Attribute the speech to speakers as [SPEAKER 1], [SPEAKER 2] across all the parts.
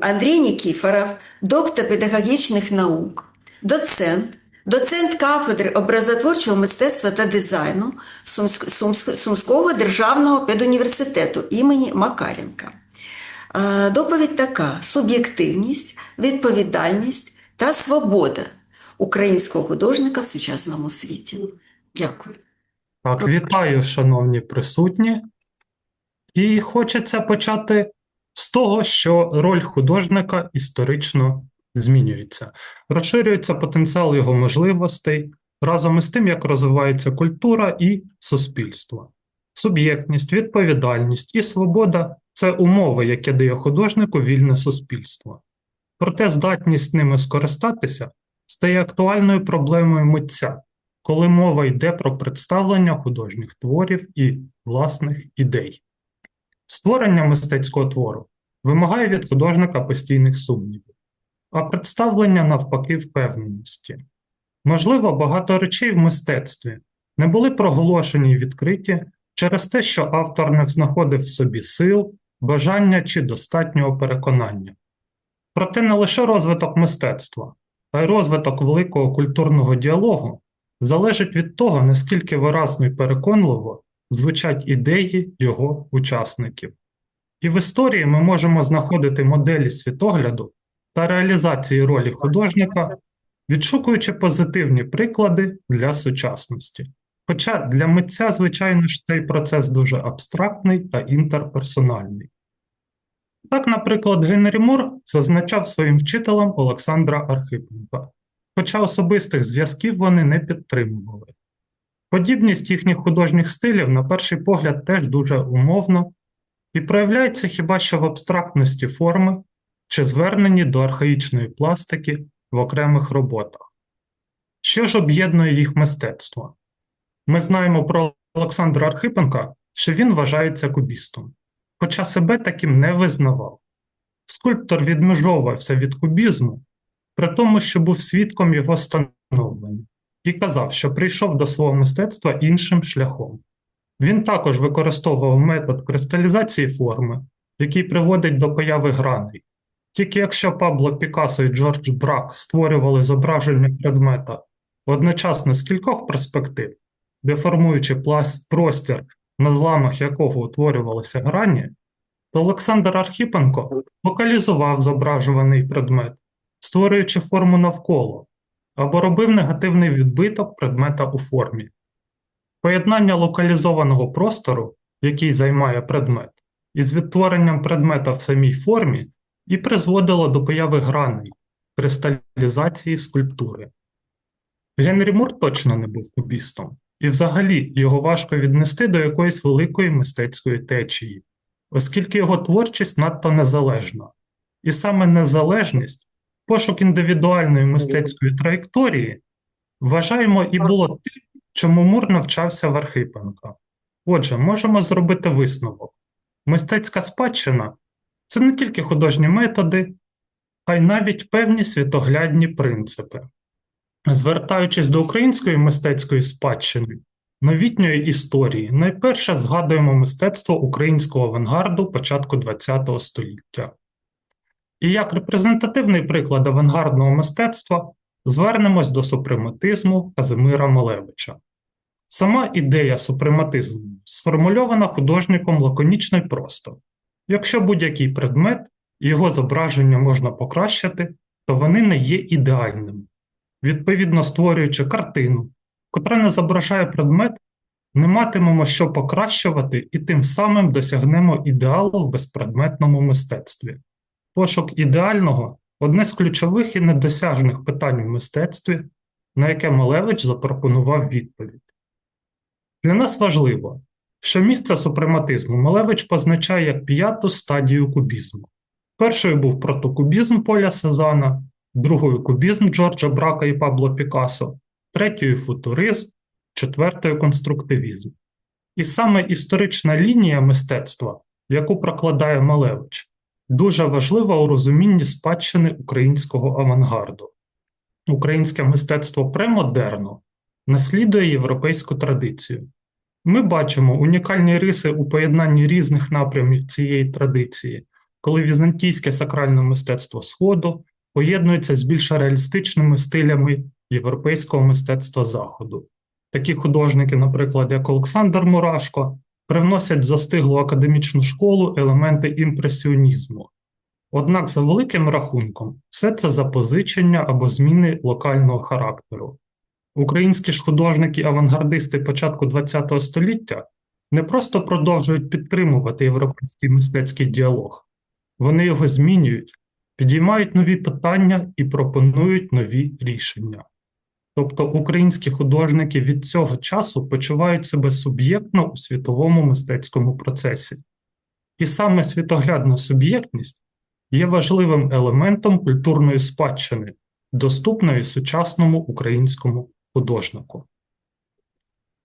[SPEAKER 1] Андрій Нікіфоров, доктор педагогічних наук, доцент, доцент кафедри образотворчого мистецтва та дизайну Сумськ- Сумськ- Сумського державного педуніверситету імені Макаренка. Доповідь така: суб'єктивність, відповідальність та свобода українського художника в сучасному світі. Дякую.
[SPEAKER 2] Так, вітаю, шановні присутні. І хочеться почати з того, що роль художника історично змінюється. Розширюється потенціал його можливостей разом із тим, як розвивається культура і суспільство. Суб'єктність, відповідальність і свобода це умови, які дає художнику вільне суспільство. Проте здатність ними скористатися стає актуальною проблемою митця, коли мова йде про представлення художніх творів і власних ідей. Створення мистецького твору вимагає від художника постійних сумнівів, а представлення навпаки впевненості. Можливо, багато речей в мистецтві не були проголошені і відкриті через те, що автор не знаходив в собі сил, бажання чи достатнього переконання. Проте не лише розвиток мистецтва, а й розвиток великого культурного діалогу залежить від того, наскільки виразно і переконливо звучать ідеї його учасників. І в історії ми можемо знаходити моделі світогляду та реалізації ролі художника, відшукуючи позитивні приклади для сучасності. Хоча для митця, звичайно ж, цей процес дуже абстрактний та інтерперсональний. Так, наприклад, Генрі Мур зазначав своїм вчителем Олександра Архипенка, хоча особистих зв'язків вони не підтримували. Подібність їхніх художніх стилів, на перший погляд, теж дуже умовно і проявляється хіба що в абстрактності форми чи зверненні до архаїчної пластики в окремих роботах. Що ж об'єднує їх мистецтво? Ми знаємо про Олександра Архипенка, що він вважається кубістом, хоча себе таким не визнавав. Скульптор відмежовувався від кубізму, при тому, що був свідком його становлення, і казав, що прийшов до свого мистецтва іншим шляхом. Він також використовував метод кристалізації форми, який приводить до появи граней. Тільки якщо Пабло Пікассо і Джордж Брак створювали зображення предмета одночасно з кількох перспектив, деформуючи простір, на зламах якого утворювалися грані, то Олександр Архіпенко локалізував зображуваний предмет, створюючи форму навколо, або робив негативний відбиток предмета у формі. Поєднання локалізованого простору, який займає предмет, із відтворенням предмета в самій формі і призводило до появи граней, кристалізації скульптури. Генрі Мур точно не був кубістом, і взагалі його важко віднести до якоїсь великої мистецької течії, оскільки його творчість надто незалежна. І саме незалежність, пошук індивідуальної мистецької траєкторії, вважаємо і було тим, чому Мур навчався в Архипенка. Отже, можемо зробити висновок: мистецька спадщина це не тільки художні методи, а й навіть певні світоглядні принципи. Звертаючись до української мистецької спадщини, новітньої історії, найперше згадуємо мистецтво українського авангарду початку ХХ століття. І як репрезентативний приклад авангардного мистецтва звернемось до супрематизму Казимира Малевича. Сама ідея супрематизму сформульована художником лаконічно й просто. Якщо будь-який предмет його зображення можна покращити, то вони не є ідеальними. Відповідно, створюючи картину, котра не зображає предмет, не матимемо що покращувати і тим самим досягнемо ідеалу в безпредметному мистецтві. Пошук ідеального одне з ключових і недосяжних питань в мистецтві, на яке Малевич запропонував відповідь. Для нас важливо, що місце супрематизму Малевич позначає як п'яту стадію кубізму. Першою був протокубізм Поля Сезана, другою кубізм Джорджа Брака і Пабло Пікассо, третьою футуризм, четвертою конструктивізм. І саме історична лінія мистецтва, яку прокладає Малевич, дуже важлива у розумінні спадщини українського авангарду. Українське мистецтво премодерно наслідує європейську традицію. Ми бачимо унікальні риси у поєднанні різних напрямів цієї традиції, коли візантійське сакральне мистецтво Сходу поєднується з більш реалістичними стилями європейського мистецтва Заходу. Такі художники, наприклад, як Олександр Мурашко, привносять в застиглу академічну школу елементи імпресіонізму. Однак, за великим рахунком, все це запозичення або зміни локального характеру. Українські ж художники-авангардисти початку ХХ століття не просто продовжують підтримувати європейський мистецький діалог, вони його змінюють, підіймають нові питання і пропонують нові рішення. Тобто українські художники від цього часу почувають себе суб'єктно у світовому мистецькому процесі. І саме світоглядна суб'єктність є важливим елементом культурної спадщини, доступної сучасному українському художнику.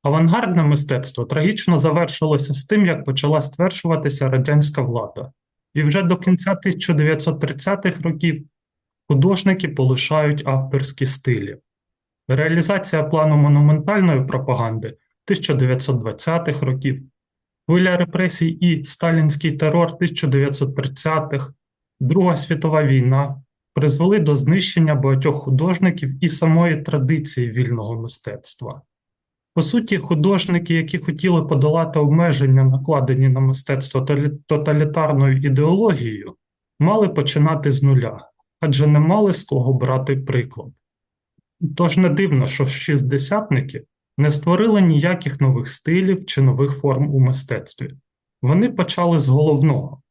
[SPEAKER 2] Авангардне мистецтво трагічно завершилося з тим, як почала стверджуватися радянська влада, і вже до кінця 1930-х років художники полишають авторські стилі. Реалізація плану монументальної пропаганди 1920-х років, хвиля репресій і сталінський терор 1930-х, Друга світова війна призвели до знищення багатьох художників і самої традиції вільного мистецтва. По суті, художники, які хотіли подолати обмеження, накладені на мистецтво тоталітарною ідеологією, мали починати з нуля, адже не мали з кого брати приклад. Тож не дивно, що шістдесятники не створили ніяких нових стилів чи нових форм у мистецтві. Вони почали з головного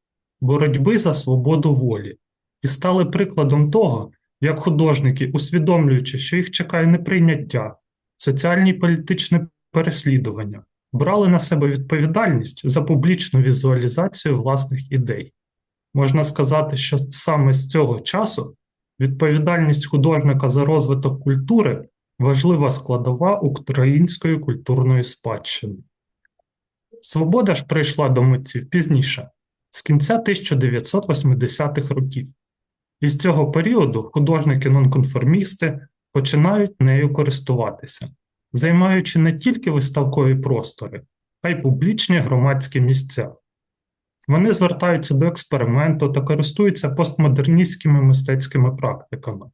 [SPEAKER 2] боротьби за свободу волі і стали прикладом того, як художники, усвідомлюючи, що їх чекає неприйняття, соціальні і політичне переслідування, брали на себе відповідальність за публічну візуалізацію власних ідей. Можна сказати, що саме з цього часу відповідальність художника за розвиток культури важлива складова української культурної спадщини. Свобода ж прийшла до митців пізніше, з кінця 1980-х років. І з цього періоду художники-нонконформісти починають нею користуватися, займаючи не тільки виставкові простори, а й публічні громадські місця. Вони звертаються до експерименту та користуються постмодерністськими мистецькими практиками.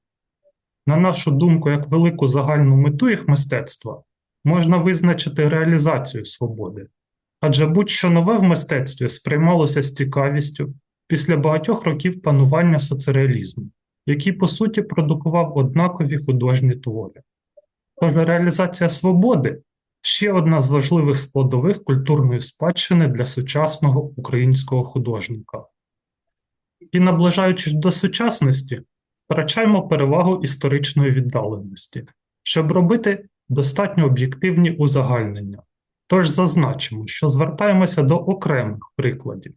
[SPEAKER 2] На нашу думку, як велику загальну мету їх мистецтва можна визначити реалізацію свободи, адже будь-що нове в мистецтві сприймалося з цікавістю після багатьох років панування соцреалізму, який по суті продукував однакові художні твори. Тож реалізація свободи ще одна з важливих складових культурної спадщини для сучасного українського художника. І наближаючись до сучасності, втрачаємо перевагу історичної віддаленості, щоб робити достатньо об'єктивні узагальнення. Тож зазначимо, що звертаємося до окремих прикладів.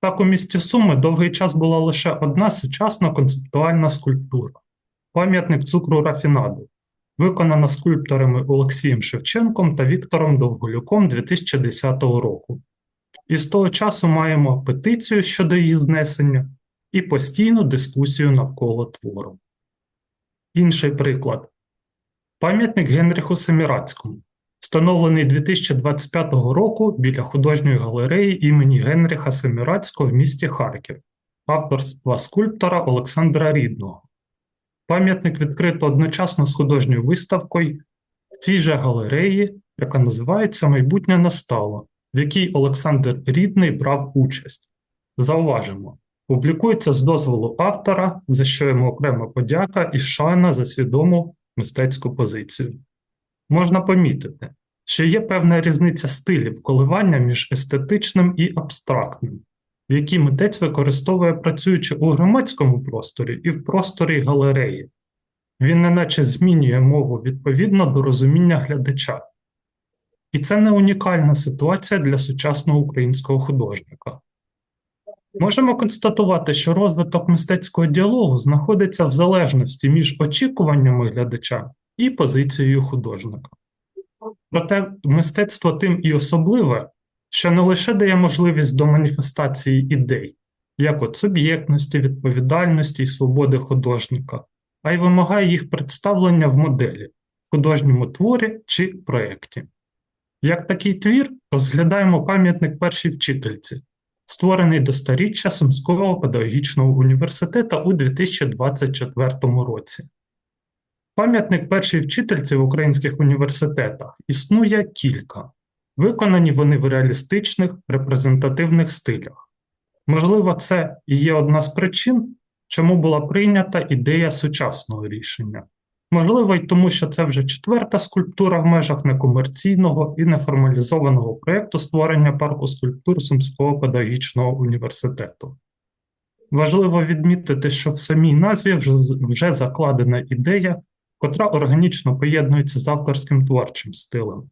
[SPEAKER 2] Так у місті Суми довгий час була лише одна сучасна концептуальна скульптура пам'ятник цукру рафінаду, виконана скульпторами Олексієм Шевченком та Віктором Довголюком 2010 року. І з того часу маємо петицію щодо її знесення і постійну дискусію навколо твору. Інший приклад пам'ятник Генріху Семірацькому, встановлений 2025 року біля художньої галереї імені Генріха Семірацького в місті Харків, авторства скульптора Олександра Рідного. Пам'ятник відкрито одночасно з художньою виставкою в цій же галереї, яка називається Майбутнє настало, в якій Олександр Рідний брав участь. Зауважимо, публікується з дозволу автора, за що йому окрема подяка і шана за свідому мистецьку позицію. Можна помітити, що є певна різниця стилів коливання між естетичним і абстрактним, які митець використовує працюючи у громадському просторі і в просторі галереї. Він неначе змінює мову відповідно до розуміння глядача. І це не унікальна ситуація для сучасного українського художника. Можемо констатувати, що розвиток мистецького діалогу знаходиться в залежності між очікуваннями глядача і позицією художника. Проте мистецтво тим і особливе, що не лише дає можливість до маніфестації ідей, як от суб'єктності, відповідальності і свободи художника, а й вимагає їх представлення в моделі, художньому творі чи проєкті. Як такий твір розглядаємо пам'ятник першій вчительці, створений до сторіччя Сумського педагогічного університету у 2024 році. Пам'ятник першій вчительці в українських університетах існує кілька. Виконані вони в реалістичних репрезентативних стилях. Можливо, це і є одна з причин, чому була прийнята ідея сучасного рішення. Можливо, й тому, що це вже четверта скульптура в межах некомерційного і неформалізованого проєкту створення парку скульптур Сумського педагогічного університету. Важливо відмітити, що в самій назві вже, вже закладена ідея, котра органічно поєднується з авторським творчим стилем.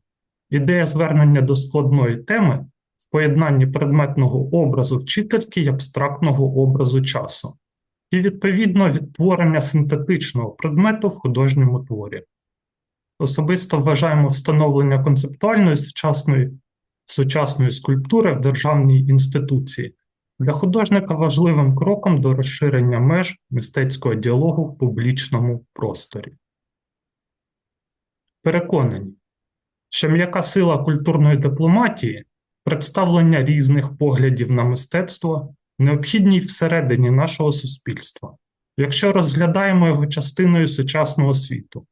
[SPEAKER 2] Ідея звернення до складної теми в поєднанні предметного образу вчительки й абстрактного образу часу, і відповідно відтворення синтетичного предмету в художньому творі. Особисто вважаємо встановлення концептуальної сучасної, сучасної скульптури в державній інституції для художника важливим кроком до розширення меж мистецького діалогу в публічному просторі. Переконані, що м'яка сила культурної дипломатії, представлення різних поглядів на мистецтво, необхідні всередині нашого суспільства, якщо розглядаємо його частиною сучасного світу.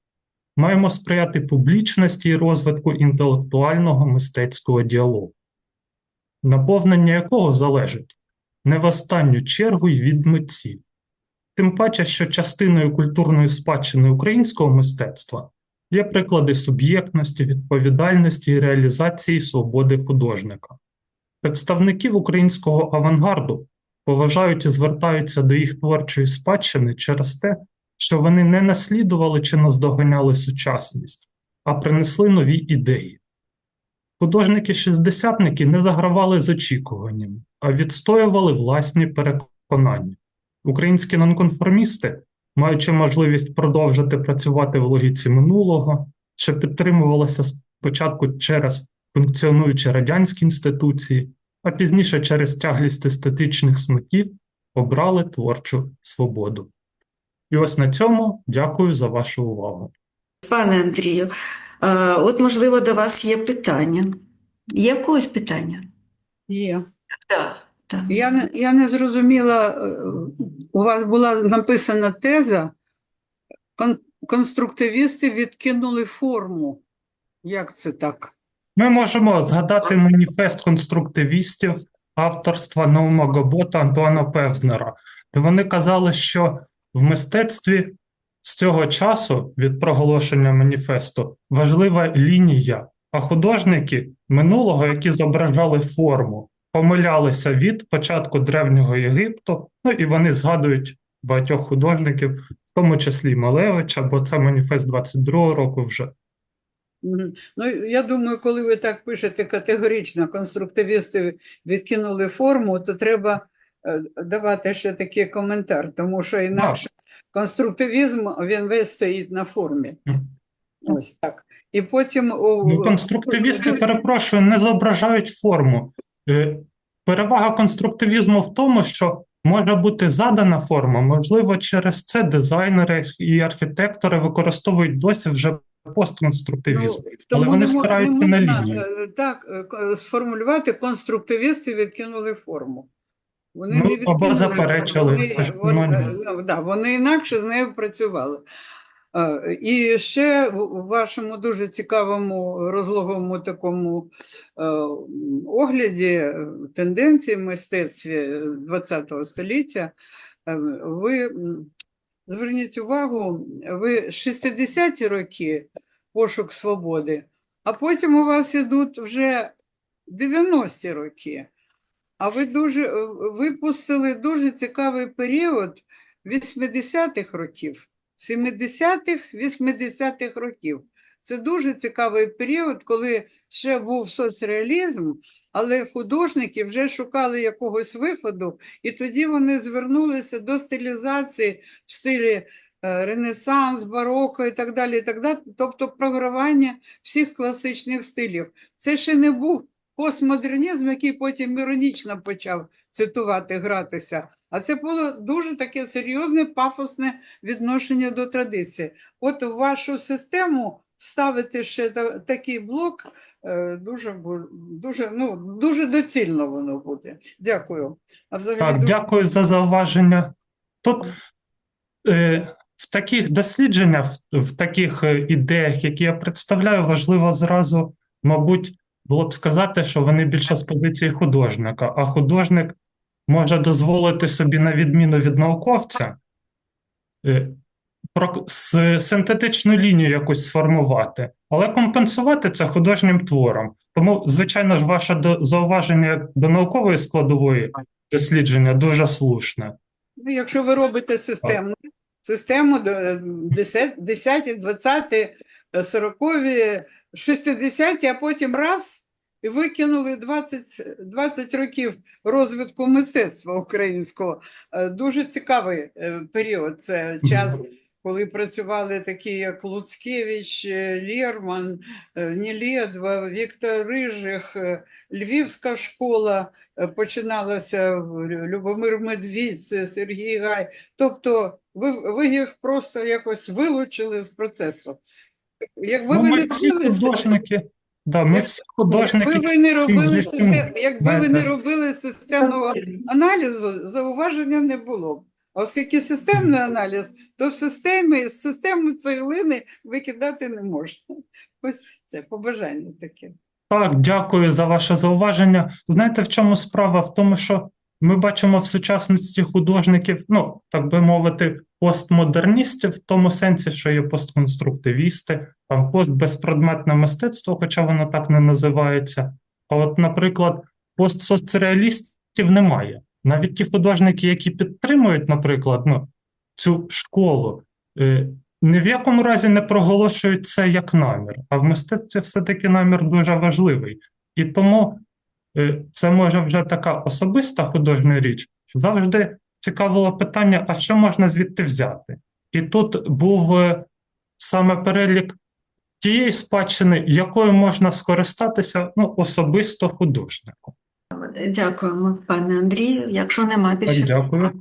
[SPEAKER 2] Маємо сприяти публічності і розвитку інтелектуального мистецького діалогу, наповнення якого залежить не в останню чергу й від митців. Тим паче, що частиною культурної спадщини українського мистецтва є приклади суб'єктності, відповідальності і реалізації свободи художника. Представників українського авангарду поважають і звертаються до їх творчої спадщини через те, що вони не наслідували чи наздоганяли сучасність, а принесли нові ідеї. Художники-шістдесятники не загравали з очікуваннями, а відстоювали власні переконання. Українські нонконформісти, маючи можливість продовжити працювати в логіці минулого, що підтримувалася спочатку через функціонуючі радянські інституції, а пізніше через тяглість естетичних смаків, обрали творчу свободу. І ось на цьому дякую за вашу увагу.
[SPEAKER 1] Пане Андрію, от можливо до вас є питання. Є в когось питання?
[SPEAKER 3] Є.
[SPEAKER 1] Так. Так.
[SPEAKER 3] Я не, я не зрозуміла, е, у вас була написана теза, кон, конструктивісти відкинули форму. Як це так?
[SPEAKER 2] Ми можемо згадати маніфест конструктивістів авторства Наума Гобота Антуана Певзнера, де вони казали, що в мистецтві з цього часу від проголошення маніфесту важлива лінія, а художники минулого, які зображали форму, помилялися від початку Древнього Єгипту, ну і вони згадують багатьох художників, в тому числі Малевича, бо це маніфест 22-го року вже.
[SPEAKER 3] Ну, я думаю, коли ви так пишете категорично, конструктивісти відкинули форму, то треба е, давати ще такий коментар, тому що інакше конструктивізм, він весь стоїть на формі. Ось так. І потім...
[SPEAKER 2] Ну, конструктивісти, перепрошую, не зображають форму. Е, Перевага конструктивізму в тому, що може бути задана форма, можливо, через це дизайнери і архітектори використовують досі вже постконструктивізм.
[SPEAKER 3] Ну,
[SPEAKER 2] Але вони спираються на лінію.
[SPEAKER 3] е, Так, е, сформулювати конструктивісти відкинули форму. Вони
[SPEAKER 2] Ну,
[SPEAKER 3] не
[SPEAKER 2] або заперечили,
[SPEAKER 3] вони, вони, ну, да, вони інакше з нею працювали. І ще в вашому дуже цікавому розлогому такому е, огляді е, тенденцій в мистецтві ХХ століття, е, ви зверніть увагу, ви 60-ті роки пошук свободи, а потім у вас ідуть вже 90-ті роки. А ви дуже випустили дуже цікавий період 80-х років, 70-х, 80-х років. Це дуже цікавий період, коли ще був соцреалізм, але художники вже шукали якогось виходу, і тоді вони звернулися до стилізації в стилі е, Ренесанс, бароко і так далі. І так далі. Тобто програвання всіх класичних стилів. Це ще не був постмодернізм, який потім іронічно почав цитувати, гратися. А це було дуже таке серйозне, пафосне відношення до традиції. От в вашу систему вставити ще такий блок, е, дуже, дуже, ну, дуже доцільно воно буде. Дякую. А взагалі
[SPEAKER 2] Так,
[SPEAKER 3] дуже
[SPEAKER 2] дякую за зауваження. Тут е, в таких дослідженнях, в, таких е, ідеях, які я представляю, важливо зразу, мабуть, було б сказати, що вони більше з позиції художника, а художник може дозволити собі, на відміну від науковця, е, синтетичну лінію якусь сформувати, але компенсувати це художнім твором. Тому, звичайно ж, ваше до, зауваження до наукової складової дослідження дуже слушне.
[SPEAKER 3] Ну, якщо ви робите систему, систему до 10, 10, 20, 40, 60, а потім раз і викинули 20, 20 років розвитку мистецтва українського. Е, Дуже цікавий е, період. Це час, коли працювали такі, як Луцкевич, е, Лєрман, Нелєдва, Віктор Рижих, Львівська школа починалася Любомир Медвідь, Сергій Гай. Тобто ви, ви їх просто якось вилучили з процесу. Якби
[SPEAKER 2] Ну,
[SPEAKER 3] ви не
[SPEAKER 2] всі
[SPEAKER 3] робили,
[SPEAKER 2] художники, да, ми всі художники.
[SPEAKER 3] якби ви не робили, систем, якби ви не робили системного аналізу, зауваження не було б. А оскільки системний аналіз, то в системі з системи цеглини викидати не можна. Ось це побажання таке.
[SPEAKER 2] Так, дякую за ваше зауваження. Знаєте, в чому справа? В тому, що ми бачимо в сучасності художників, ну, так би мовити, постмодерністів, в тому сенсі, що є постконструктивісти, там постбезпредметне мистецтво, хоча воно так не називається. А от, наприклад, постсоцреалістів немає. Навіть ті художники, які підтримують, наприклад, ну, цю школу, е, ні в якому разі не проголошують це як намір, а в мистецтві все-таки намір дуже важливий. І тому е, це може вже така особиста художня річ. Завжди цікавило питання, а що можна звідти взяти? І тут був е, саме перелік тієї спадщини, якою можна скористатися ну, особисто художнику.
[SPEAKER 1] Дякуємо, пане Андрію. Якщо нема
[SPEAKER 2] Так,
[SPEAKER 1] більше
[SPEAKER 2] дякую.